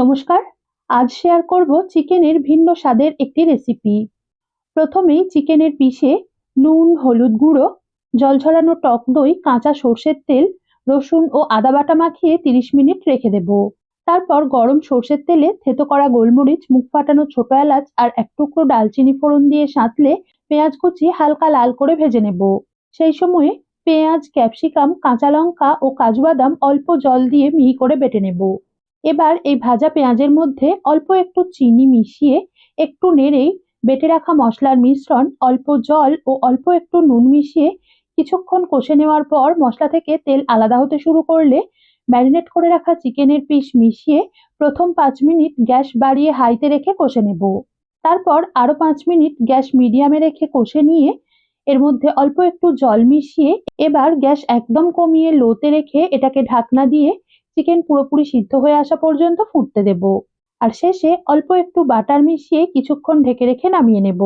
নমস্কার। আজ শেয়ার করব চিকেনের ভিন্ন স্বাদের একটি রেসিপি প্রথমেই চিকেনের পিসে নুন, হলুদ গুঁড়ো, জল ঝরানো টক দই, কাঁচা সর্ষের তেল, রসুন ও আদা বাটা মাখিয়ে তিরিশ মিনিট রেখে দেব। তারপর গরম সর্ষের তেলে থেতো করা গোলমরিচ, মুখ ফাটানো ছোট এলাচ আর এক টুকরো ডালচিনি ফোড়ন দিয়ে সাঁতলে পেঁয়াজ কুচি হালকা লাল করে ভেজে নেব। সেই সময়ে পেঁয়াজ, ক্যাপসিকাম, কাঁচা লঙ্কা ও কাজু বাদাম অল্প জল দিয়ে মিহি করে বেটে নেব। এবার এই ভাজা পেঁয়াজের মধ্যে অল্প একটু চিনি মিশিয়ে একটু নেড়েই বেটে রাখা মশলার মিশ্রণ, অল্প জল ও অল্প একটু নুন মিশিয়ে কিছুক্ষণ কষে নেওয়ার পর মশলা থেকে তেল আলাদা হতে শুরু করলে ম্যারিনেট করে রাখা চিকেনের পিস মিশিয়ে প্রথম পাঁচ মিনিট গ্যাস বাড়িয়ে হাইতে রেখে কষে নেব। তারপর আরও পাঁচ মিনিট গ্যাস মিডিয়ামে রেখে কষে নিয়ে এর মধ্যে অল্প একটু জল মিশিয়ে এবার গ্যাস একদম কমিয়ে লোতে রেখে এটাকে ঢাকনা দিয়ে চিকেন পুরোপুরি সিদ্ধ হয়ে আসা পর্যন্ত ফুটতে দেব। আর শেষে অল্প একটু বাটার মিশিয়ে কিছুক্ষণ ঢেকে রেখে নামিয়ে নেব।